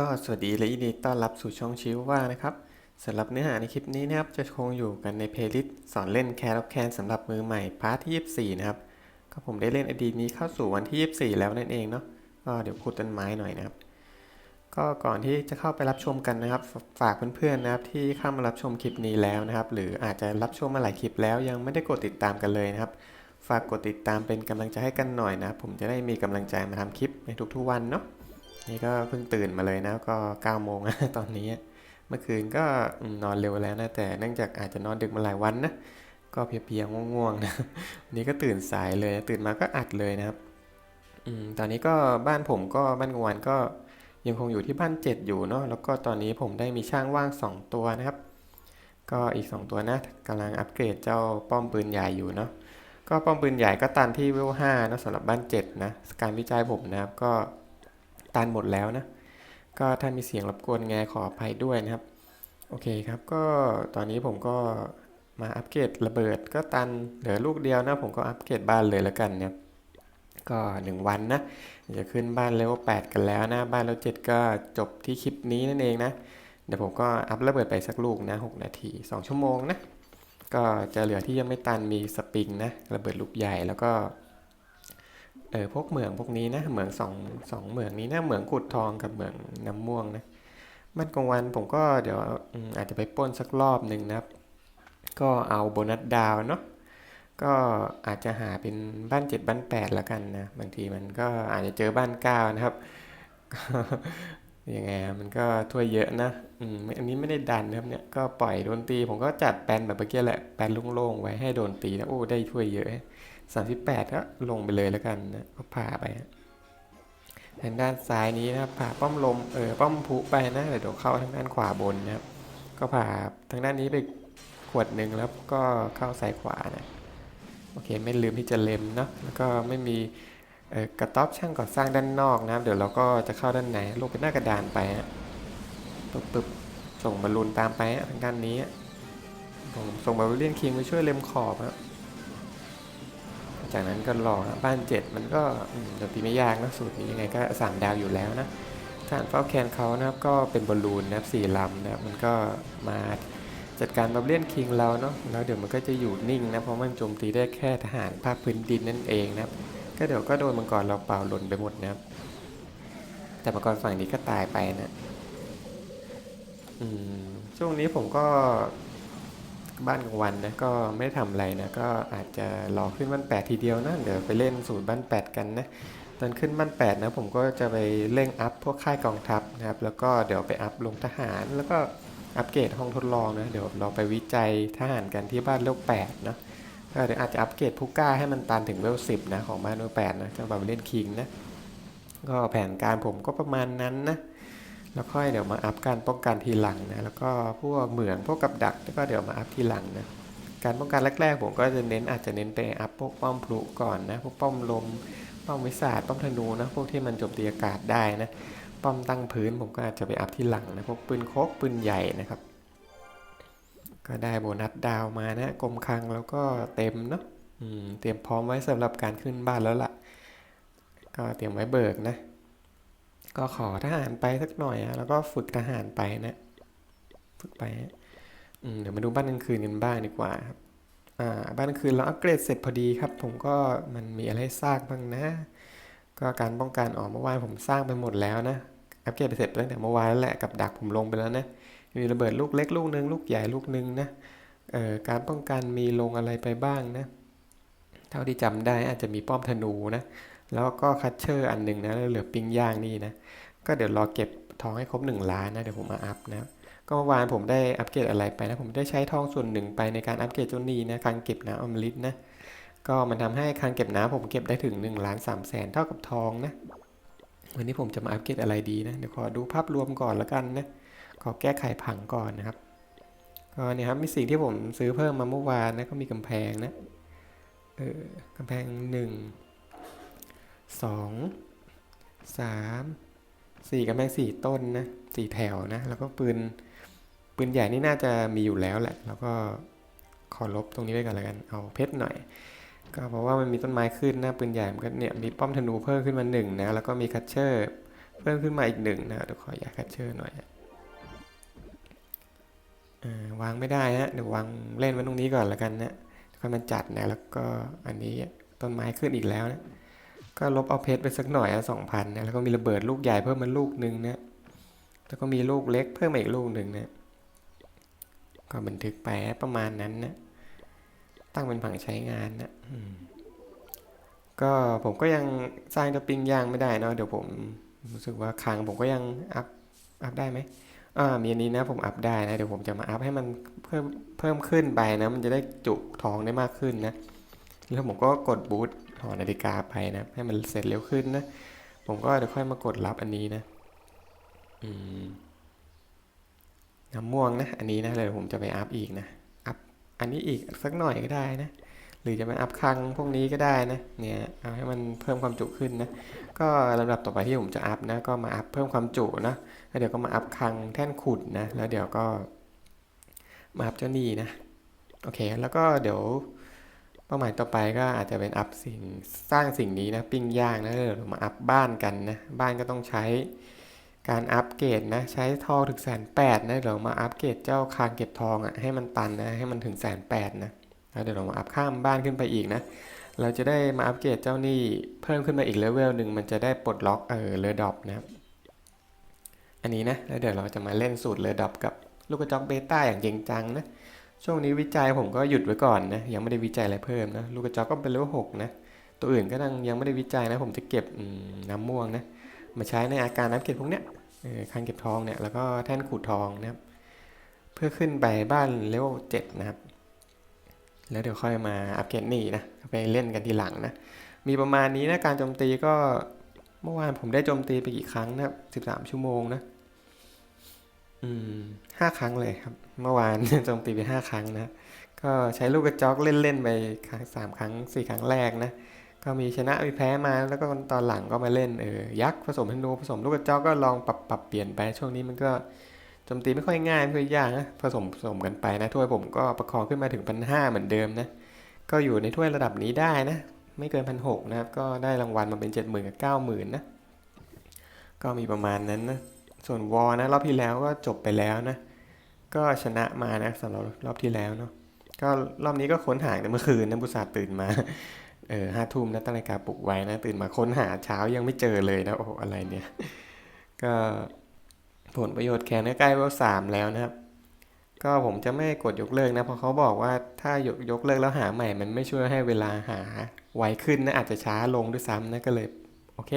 ก็สวัสดีและยินดีต้อนรับสู่ช่องชิวว่านะครับสำหรับเนื้อหาในคลิปนี้นะครับจะคงอยู่กันในเพลย์ลิสต์สอนเล่นแคร์แคนสำหรับมือใหม่พาร์ทที่ 24 นะครับก็ผมได้เล่นอดีตนี้เข้าสู่วันที่ 24 แล้วนั่นเองเนาะก็เดี๋ยวขุดต้นไม้หน่อยนะครับ ก็ก่อนที่จะเข้าไปรับชมกันนะครับ ฝากเพื่อนๆนะครับที่เข้ามารับชมคลิปนี้แล้วนะครับ หรืออาจจะรับชมมาหลายคลิปแล้วยังไม่ได้กดติดตามกันเลยนะครับ ฝากกดติดตามเป็นกำลังใจให้กันหน่อยนะผมจะได้มีกำลังใจมาทำคลิปในทุกๆวันเนาะ นี่ก็เพิ่งตื่นมาเลยนะก็9โมงนะตอนนี้เมื่อคืนก็นอนเร็วแล้วนะแต่เนื่องจากอาจจะนอนดึกมาหลายวันนะก็เพียๆง่วงๆนะวันนี้ก็ตื่นสายเลยตื่นมาก็อัดเลยนะครับอตอนนี้ก็บ้านผมก็บ้านกวนก็ยังคงอยู่ที่บ้าน 7 อยู่เนาะแล้วก็ตอนนี้ผมได้มีช่างว่าง 2 ตัวนะครับ ก็อีก 2 ตัวนะกำลังอัปเกรดเจ้าป้อมปืนใหญ่อยู่เนาะก็ป้อมปืนใหญ่ก็ตันที่เวล5นะสำหรับบ้าน 7 นะการวิจัยผมนะครับก็ ตันหมดแล้วนะ ก็ถ้ามีเสียงรบกวนไงขออภัยด้วยนะครับ โอเคครับ ก็ตอนนี้ผมก็มาอัปเกรดระเบิดก็ตันเหลือลูกเดียวนะ ผมก็อัปเกรดบ้านเลยแล้วกันเนี่ยก็หนึ่งวันนะจะขึ้นบ้านเลเวล8กันแล้วนะ บ้านเลเวล7ก็จบที่คลิปนี้นั่นเองนะ เดี๋ยวผมก็อัพระเบิดไปสักลูกนะ 6 นาที 2 ชั่วโมงนะ ก็จะเหลือที่ยังไม่ตันมีสปริงนะ ระเบิดลูกใหญ่แล้วก็ ออพวกเหมืองพวกนี้นะเหมืองสองสองเหมืองนี้นะเหมืองขุดทองกับเหมืองน้ำม่วงนะบ้านกลางวันผมก็เดี๋ยวอาจจะไปป้นสักรอบหนึ่งนะครับ ก็เอาโบนัสดาวเนาะก็อาจจะหาเป็นบ้านเจ็ดบ้านแปดแล้วกันนะบางทีมันก็อาจจะเจอบ้านเก้านะครับยังไงมันก็ถ้วยเยอะนะอืมอันนี้ไม่ได้ดันนะครับเนี่ยก็ปล่อยโดนตี ผมก็จัดแปนแบบเมื่อกี้แหละแปนโล่งๆไว้ให้โดนตีนะโอ้ได้ถ้วยเยอะ สามสิบแปดก็ลงไปเลยแล้วกันนะก็ผ่าไปทางด้านซ้ายนี้นะครับผ่าป้อมลมเออป้อมพุไปนะเดี๋ยวเข้าทางด้านขวาบนนะครับก็ผ่าทางด้านนี้ไปขวดหนึ่งแล้วก็เข้าซ้ายขวานะโอเคไม่ลืมที่จะเล็มเนาะแล้วก็ไม่มีกระต๊อบช่างก่อสร้างด้านนอกนะเดี๋ยวเราก็จะเข้าด้านในลงไปหน้ากระดานไปฮะปึ๊บปึ๊บส่งบอลลูนตามไปทางด้านนี้ผมส่งบอลเลียนคิงไปช่วยเล็มขอบครับ จากนั้นก็รอนะบ้านเจ็ดมันก็อืมโจมตีไม่ยากนะสูตรนี้ยังไงก็สามดาวอยู่แล้วนะฐานเฝ้าแคนเขานะครับก็เป็นบอลลูนนะครับสี่ลำนะครับมันก็มาจัดการบับเลียนคิงเราเนาะแล้วเดี๋ยวมันก็จะอยู่นิ่งนะเพราะมันโจมตีได้แค่ทหารภาคพื้นดินนั่นเองนะครับก็เดี๋ยวก็โดนมังกรเราเปล่าหล่นไปหมดนะครับ แต่มังกรฝั่งนี้ก็ตายไปนะอืมช่วงนี้ผมก็ บ้านกลางวันนะก็ไม่ได้ทำอะไรนะก็อาจจะรอขึ้นบ้านแปดทีเดียวนะเดี๋ยวไปเล่นสูตรบ้านแปดกันนะตอนขึ้นบ้านแปดนะผมก็จะไปเร่งอัพพวกค่ายกองทัพนะครับแล้วก็เดี๋ยวไปอัพลงทหาร แล้วก็อัปเกรดห้องทดลองนะเดี๋ยวเราไปวิจัยทหารกันที่บ้านเลเวลแปดนะก็เดี๋ยวอาจจะอัปเกรดผู้กล้าให้มันตันถึงเลเวลสิบนะของบ้านเลเวลแปดนะจะแบบเล่นคิงนะก็แผนการผมก็ประมาณนั้นนะ แล้วค่อยเดี๋ยวมาอัพการป้องกันทีหลังนะแล้วก็พวกเหมืองพวกกับดักแล้วก็เดี๋ยวมาอัพทีหลังนะการป้องกันแรกๆผมก็จะเน้นอาจจะเน้นไปอัพพวกป้อมพลุก่อนนะพวกป้อมลมป้อมวิสาดป้อมธนูนะพวกที่มันโจมตีอากาศได้นะป้อมตั้งพื้นผมก็อาจจะไปอัพทีหลังนะพวกปืนโคกปืนใหญ่นะครับ ก็ได้โบนัสดาวมานะกรมคลังแล้วก็เต็มเนาะเตรียมพร้อมไว้สำหรับการขึ้นบ้านแล้วล่ะ ก็เตรียมไว้เบิกนะ ก็ขอทหารไปสักหน่อยอะแล้วก็ฝึกทหารไปนะ ฝึกไปอืมเดี๋ยวมาดูบ้านกลางคืนกันบ้างดีกว่าครับอ่าบ้านกลางคืนเราอัปเกรดเสร็จพอดีครับ ผมก็มันมีอะไรสร้างบ้างนะ ก็การป้องกันออกเมื่อวานผมสร้างไปหมดแล้วนะอัปเกรดไปเสร็จตั้งแต่เมื่อวานแล้วแหละกับดักผมลงไปแล้วนะมีระเบิดลูกเล็กลูกหนึ่งลูกใหญ่ลูกหนึ่งนะเอ่อการป้องกันมีลงอะไรไปบ้างนะ เท่าที่จำได้อาจจะมีป้อมธนูนะ แล้วก็คัตเชอร์อันหนึ่งนะเหลือปิ้งย่างนี่นะ ก็เดี๋ยวรอเก็บทองให้ครบ 1 ล้านนะ เดี๋ยวผมมาอัพนะก็เมื่อวานผมได้อัปเกรดอะไรไปนะ ผมได้ใช้ทองส่วนหนึ่งไปในการอัปเกรดเจ้านี้นะคังเก็บน้ำอมฤตนะ ก็มันทำให้คังเก็บน้ำผมเก็บได้ถึง1ล้าน3แสนเท่ากับทองนะ วันนี้ผมจะมาอัปเกรดอะไรดีนะ เดี๋ยวขอดูภาพรวมก่อนแล้วกันนะ ขอแก้ไขผังก่อนนะครับ ก็เนี่ยครับมีสิ่งที่ผมซื้อเพิ่มมาเมื่อวานนะ ก็มีกำแพงนะ เออกำแพงหนึ่ง สองสามสี่กำแพงสี่ต้นนะสี่แถวนะ แล้วก็ปืนปืนใหญ่นี่น่าจะมีอยู่แล้วแหละ แล้วก็ขอลบตรงนี้ไว้ก่อนแล้วกัน เอาเพชรหน่อย ก็เพราะว่ามันมีต้นไม้ขึ้นนะปืนใหญ่มันก็เนี่ยมีป้อมธนูเพิ่มขึ้นมาหนึ่งนะ แล้วก็มีคัตเชอร์เพิ่มขึ้นมาอีกหนึ่งนะเดี๋ยวขออยากแคชเชอร์หน่อยอ่าวางไม่ได้ฮะเดี๋ยววางเล่นไว้ตรงนี้ก่อนแล้วกันนะค่อยมันจัดนะ แล้วก็อันนี้ต้นไม้ขึ้นอีกแล้วนะ ก็ลบเอาเพชรไปสักหน่อยอะสองพันนะแล้วก็มีระเบิดลูกใหญ่เพิ่มมาลูกหนึ่งนะแล้วก็มีลูกเล็กเพิ่มมาอีกลูกหนึ่งนะก็บันทึกไปประมาณนั้นนะตั้งเป็นผังใช้งานนะก็ผมก็ยังสร้างเจะปิ้งย่างไม่ได้เนาะเดี๋ยวผมรู้สึกว่าครั้งผมก็ยังอัพอัพได้ไหมอ่ามีอันนี้นะผมอัพได้นะเดี๋ยวผมจะมาอัพให้มันเพิ่มเพิ่มขึ้นไปนะ มันจะได้จุทองได้มากขึ้นนะแล้วผมก็กดบูต หอนาฬิกาไปนะ ให้มันเสร็จเร็วขึ้นนะ ผมก็เดี๋ยวค่อยมากดรับอันนี้นะ อืมน้ำม่วงนะ อันนี้นะเดี๋ยวผมจะไปอัพอีกนะ อัพอันนี้อีกสักหน่อยก็ได้นะ หรือจะมาอัพคังพวกนี้ก็ได้นะ เนี่ยเอาให้มันเพิ่มความจุขึ้นนะ ก็ลำดับต่อไปที่ผมจะอัพนะ ก็มาอัพเพิ่มความจุนะ แล้วเดี๋ยวก็มาอัพคลังแท่นขุดนะ แล้วเดี๋ยวก็มาอัพเจ้านี่นะ โอเค แล้วก็เดี๋ยว เป้าหมายต่อไปก็อาจจะเป็นอัพสิ่งสร้างสิ่งนี้นะปิ้งย่างนะเดี๋ยวเรามาอัพบ้านกันนะบ้านก็ต้องใช้การอัปเกรดนะใช้ทองถึงแสนแปดนะเดี๋ยวมาอัปเกรดเจ้าคางเก็บทองอะ่ะให้มันตันนะให้มันถึงแสนแปดนะแล้วเดี๋ยวเรามาอัพข้ามบ้านขึ้นไปอีกนะเราจะได้มาอัปเกรดเจ้านี่เพิ่มขึ้นมาอีกเลเวลหนึ่งมันจะได้ปลดล็อกเออเลอดอปนะครับอันนี้นะแล้วเดี๋ยวเราจะมาเล่นสูตรเลอดอปกับลูกกระจอกเบต้าอย่างจริงจังนะ ช่วงนี้วิจัยผมก็หยุดไว้ก่อนนะยังไม่ได้วิจัยอะไรเพิ่มนะลูกกระจอกก็เป็นเลเวลหกนะตัวอื่นก็ยังยังไม่ได้วิจัยนะ ผมจะเก็บน้ำม่วงนะมาใช้ในอาการอัปเกรดพวกเนี้ยคันเก็บทองเนี่ยแล้วก็แท่นขูดทองนะครับ เพื่อขึ้นไปบ้านเลเวลเจ็ดนะครับ แล้วเดี๋ยวค่อยมาอัปเกรดนี่นะไปเล่นกันทีหลังนะมีประมาณนี้นะการโจมตีก็เมื่อวานผมได้โจมตีไปกี่ครั้งนะครับสิบสามชั่วโมงนะ ห้าครั้งเลยครับ เมื่อวานโจมตีไปห้าครั้งนะ ก็ใช้ลูกกระจอกเล่นๆไปครั้งสามครั้งสี่ครั้งแรกนะ ก็มีชนะมีแพ้มาแล้วก็ตอนหลังก็มาเล่นเออยักษ์ผสมธนูผสมลูกกระจอกก็ลองปรับปรับเปลี่ยนไปช่วงนี้มันก็โจมตีไม่ค่อยง่ายไม่ค่อยยากนะผสมผสมกันไปนะถ้วยผมก็ประคองขึ้นมาถึงพันห้าเหมือนเดิมนะ ก็อยู่ในถ้วยระดับนี้ได้นะ ไม่เกินพันหกนะครับ ก็ได้รางวัลมาเป็นเจ็ดหมื่นกับเก้าหมื่นนะ ก็มีประมาณนั้นนะ ส่วนวอนะรอบที่แล้วก็จบไปแล้วนะ ก็ชนะมานะสำหรับรอบที่แล้วเนาะก็รอบนี้ก็ค้นหาแต่เมื่อคืนนะบุษาตื่นมาเออห้าทุ่มนะตั้งนาฬิกาปลุกไว้นะตื่นมาค้นหาเช้ายังไม่เจอเลยนะโอ้อะไรเนี่ย ก็ผลประโยชน์แคนก็ใกล้เวลสามแล้วนะครับ ก็ผมจะไม่กดยกเลิกนะเพราะเขาบอกว่าถ้ายกยกเลิกแล้วหาใหม่ มันไม่ช่วยให้เวลาหาไวขึ้นนะอาจจะช้าลงด้วยซ้ำนะก็เลย โอเค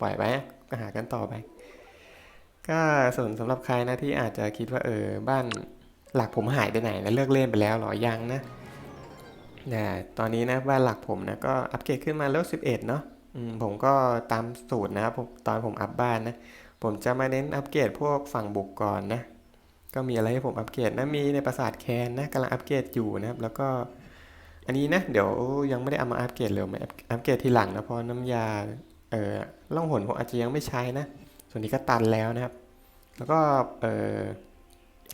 ปล่อยไว้ก็หากันต่อไป ก็ส่วนสำหรับใครนะที่อาจจะคิดว่าเออบ้านหลักผมหายไปไหนนะเลิกเล่นไปแล้วหรอยังนะแต่ตอนนี้นะบ้านหลักผมนะก็อัปเกรดขึ้นมาเลเวล11 เนาะผมก็ตามสูตรนะครับตอนผมอัพบ้านนะ ผมจะมาเน้นอัปเกรดพวกฝั่งบุกก่อนนะ ก็มีอะไรให้ผมอัปเกรดนะมีในปราสาทแคนนะกำลังอัปเกรดอยู่นะครับ แล้วก็อันนี้นะเดี๋ยวยังไม่ได้เอามาอัปเกรดเลยมาอัปเกรดทีหลังนะเพราะน้ำยาเอ่อล่องหนผมอาจจะยังไม่ใช้นะ ส่วนนี้ก็ตันแล้วนะครับ แล้วก็เออ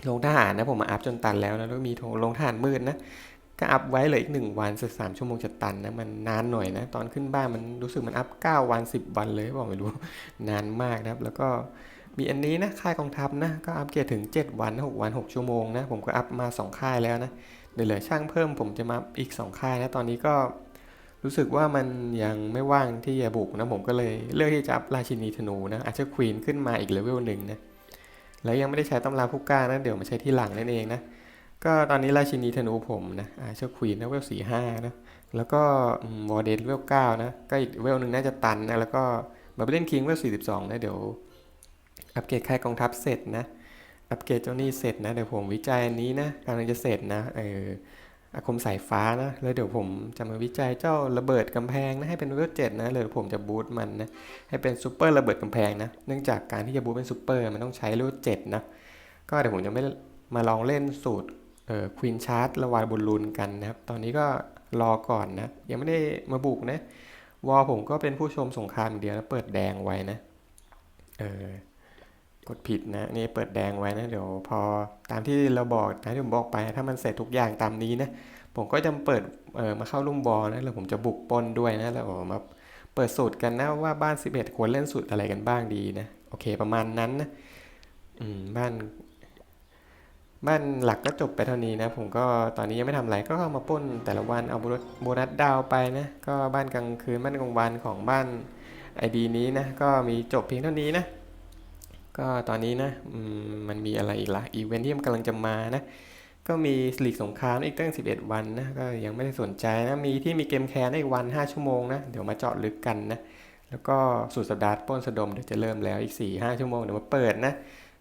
ลงทหารนะผมมาอัพจนตันแล้วนะแล้วก็มีโทลงทหารมืดนะก็อัพไว้เลยอีกหนึ่งวันสักสามชั่วโมงจะตันนะมันนานหน่อยนะ ตอนขึ้นบ้านมันรู้สึกมันอัพเก้าวันสิบวันเลยบอกไม่รู้นานมากนะครับ แล้วก็มีอันนี้นะค่ายกองทัพนะก็อัปเกรถึง 7 วัน6วัน 6 ชั่วโมงนะผมก็อัพมา 2 ค่ายแล้วนะเดี๋ยวเหลือช่างเพิ่มผมจะมาอีก 2 ค่ายนะตอนนี้ก็ รู้สึกว่ามันยังไม่ว่างที่จะบุกนะผมก็เลยเลือกที่จะอัพราชินีธนูนะอาจจะควีนขึ้นมาอีกเลเวลหนึ่งนะแล้วยังไม่ได้ใช้ตำราผู้กล้านะเดี๋ยวมาใช้ที่หลังนั่นเองนะก็ตอนนี้ราชินีธนูผมนะอาเชอควีนนะเวลสี่ห้านะแล้วก็วอร์เดนเลเวลเก้านะก็อีกเลเวลหนึ่งน่าจะตันนะแล้วก็มาไปเล่นคิงเลเวลสี่สิบสองนะเดี๋ยวอัปเกรดค่ายกองทัพเสร็จนะอัปเกรดเจ้าหนี้เสร็จนะเดี๋ยวผมวิจัยอันนี้นะกำลังจะเสร็จนะเออ อาคมสายฟ้านะ แล้วเดี๋ยวผมจะมาวิจัยเจ้าระเบิดกำแพงนะให้เป็นเวลเจ็ดนะเลยผมจะบูตมันนะให้เป็นซูเปอร์ระเบิดกำแพงนะเนื่องจากการที่จะบูตเป็นซูเปอร์มันต้องใช้เลเวลเจ็ดนะก็เดี๋ยวผมจะไม่มาลองเล่นสูตรเอ่อควีนชาร์ตระวายบนลูนกันนะครับ ตอนนี้ก็รอก่อนนะ ยังไม่ได้มาบุกนะวอลผมก็เป็นผู้ชมสงครามอย่างเดียวแล้วเปิดแดงไว้นะเออ กดผิดนะนี่เปิดแดงไว้นะเดี๋ยวพอตามที่เราบอกนะที่ผมบอกไปถ้ามันเสร็จทุกอย่างตามนี้นะผมก็จะเปิดเออมาเข้าลุ่มบอลนะแล้วผมจะบุกปนด้วยนะแล้วผมมาเปิดสูตรกันนะว่าบ้าน 11 ควรเล่นสูตรอะไรกันบ้างดีนะโอเคประมาณนั้นนะอืมบ้าน บ้านหลักก็จบไปเท่านี้นะ ผมก็ตอนนี้ยังไม่ทำอะไรก็เข้ามาป้นแต่ละวันเอาบนัสโบนัสดาวไปนะก็บ้านกลางคืนบ้านกลางวันของบ้านไอดีนี้นะก็มีจบเพียงเท่านี้นะ ก็ตอนนี้นะมันมีอะไรอีกละอีเวนท์ที่มันกำลังจะมานะ ก็มีสลีกสงครามอีกตั้ง 11 วันนะ ก็ยังไม่ได้สนใจนะ มีที่มีเกมแคนอีกวัน 5 ชั่วโมงนะ เดี๋ยวมาเจาะลึกกันนะ แล้วก็สุดสัปดาห์ป้นสะดมเดี๋ยวจะเริ่มแล้วอีก 4-5 ชั่วโมงเดี๋ยวมาเปิดนะ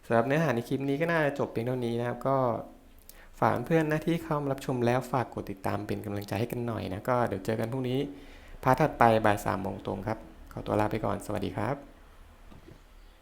สำหรับเนื้อหาในคลิปนี้ก็น่าจะจบเพียงเท่านี้นะครับ ก็ฝากเพื่อนนะที่เข้ามารับชมแล้วฝากกดติดตามเป็นกำลังใจให้กันหน่อยนะ ก็เดี๋ยวเจอกันพรุ่งนี้พาร์ทถัดไปบ่ายสามโมงตรงครับ ขอตัวลาไปก่อน สวัสดีครับ